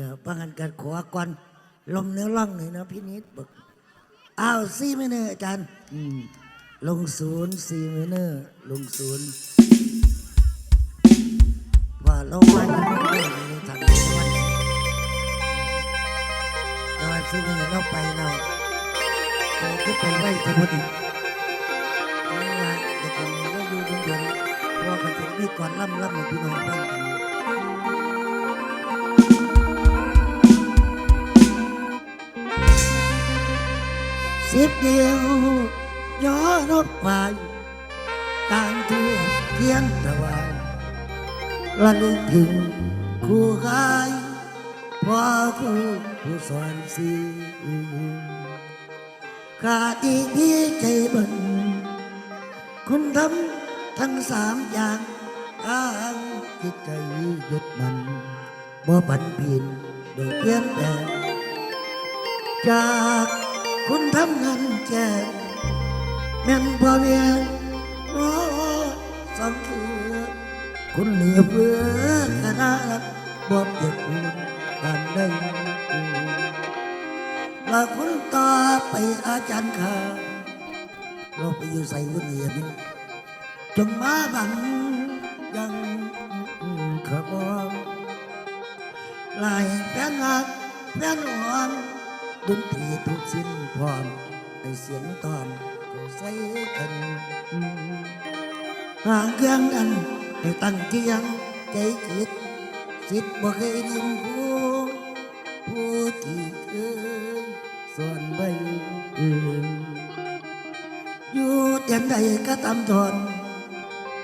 เออปังกันกันขอก่อนลมเนื้อล่องหน่อยนะพี่นิดบอกอ้าวซีไม่เนออาจารย์อืมลงศูนย์ซีไม่เนอลงศูนย์ว่าเรามาอยู่ไม่ได้ในทางนี้วันแต่ว่าซีไม่เนอเราไปเราเราก็ไปไว้ที่พอดีนี่ว่าเด็กคนนี้เราอยู่เดือนๆเพราะว่ากันจะมีก่อนล่ำล่ำให้พี่น้องฟังกัน สิบเดียวย้อนรถไฟต่างทั่วเทียนตะวันระลึกถึงคู่กายพ่อครูผู้สอนสีขาดอีกที่ใจบันคุณทำทั้งสามอย่างทางจิตใจยึดมันบ่ปันผินโดยเพียงแต่จาก คุณทำงานแจกแม่นพ่อเมียโอ้สองคือคุณเหลือเพื่อขนาดบอกเด็กคุณบานได้ล้วคุณต่อไปอาจารย์ข้าเราไปอยู่ใส่วุ้นเรียนจงมาบังยังขบองลายแฟนหักแฟนหวง ดนตรีทุกสิ้นพร้อมในเสียงตอนก็ใส่กันห่างเครื่องกันให้ตั้งเที่ยงใจคิดสิทธิ์บ่เคยลืมผู้ผู้ที่เคยสอนไว้อยู่เตียนใดก็ตามทน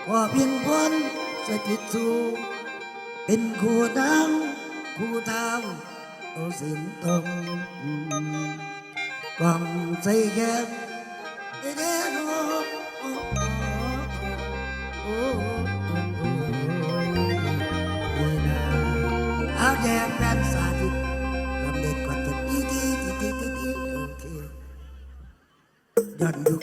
ขอเพียงพ้นสถิตสู่เป็นคู่ดังคู่ทาง diễn thông còn xây ghép. Cái ghép áo đen đang xả thịt. Làm đẹp quả thật tí tí tí tí tí tí ok đoàn đục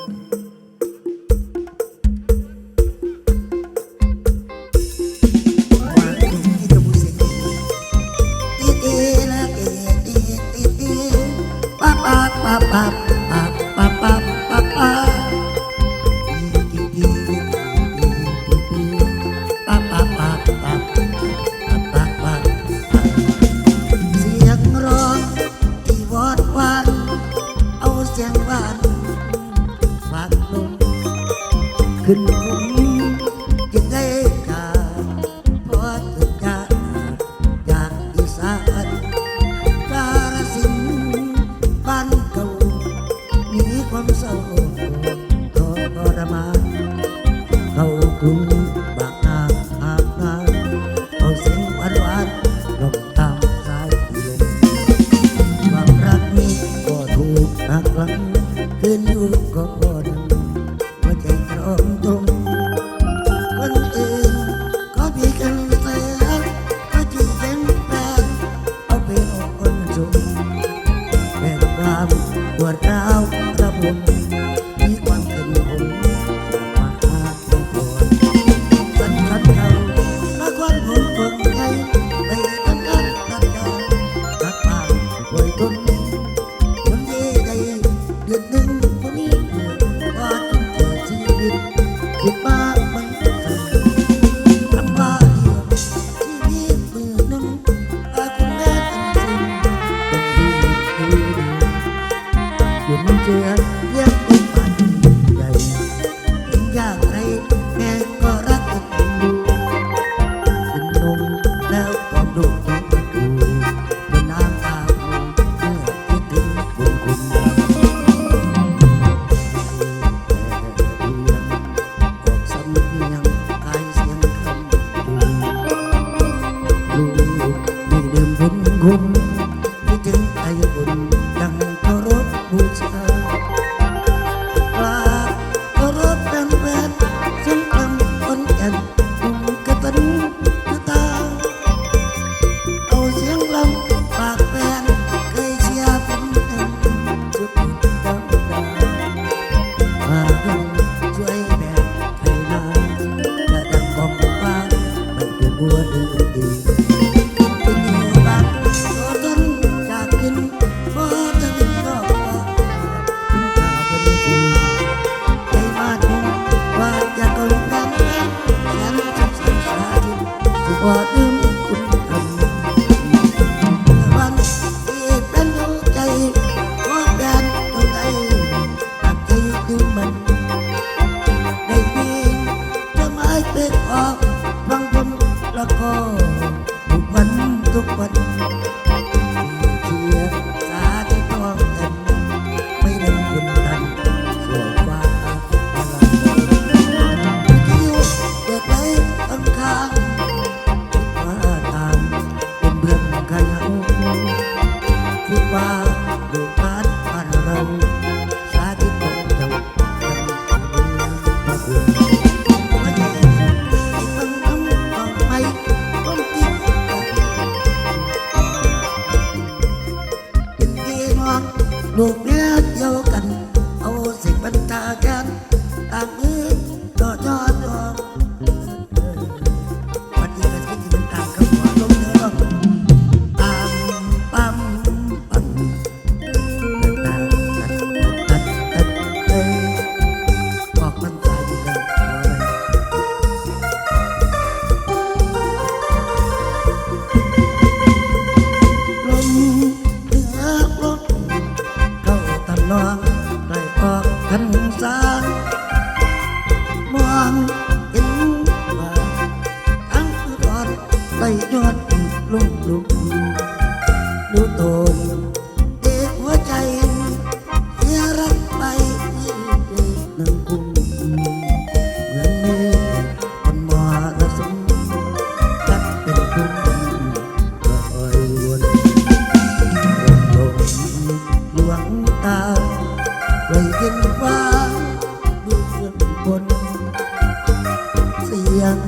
ยง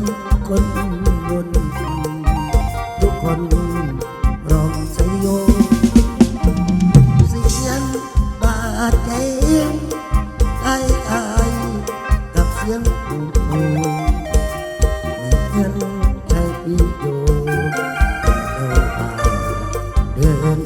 คนบนทุกคนร้องสยองเสียงบาดใจไอ้ไอ้กับเสียงปูปูเงินใช้ปีโยเดิน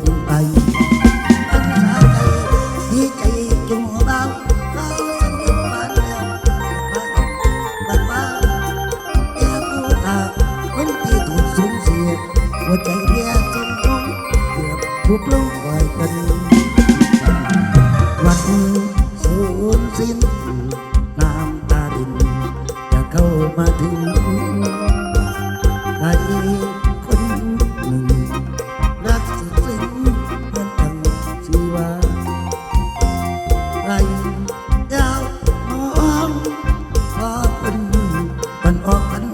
วัดสูญสิ้นน้ำตาดินจะเข้ามาถึงใครคนหนึ่ง รักสุดสิ้นมันทั้งชีวาใครยาวมองพอคนมันออกกัน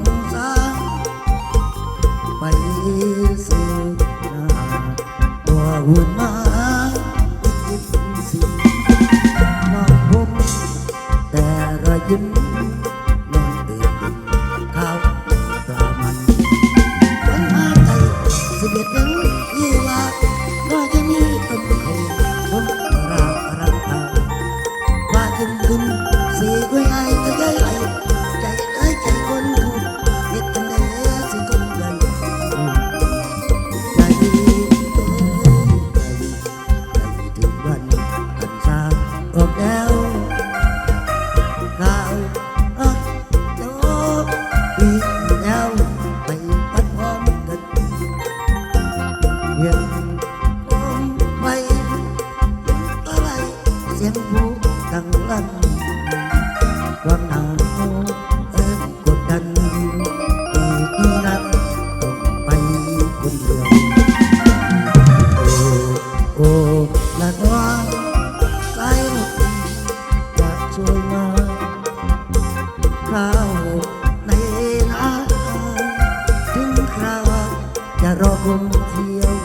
คนเดียว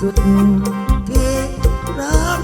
สุดที่รัก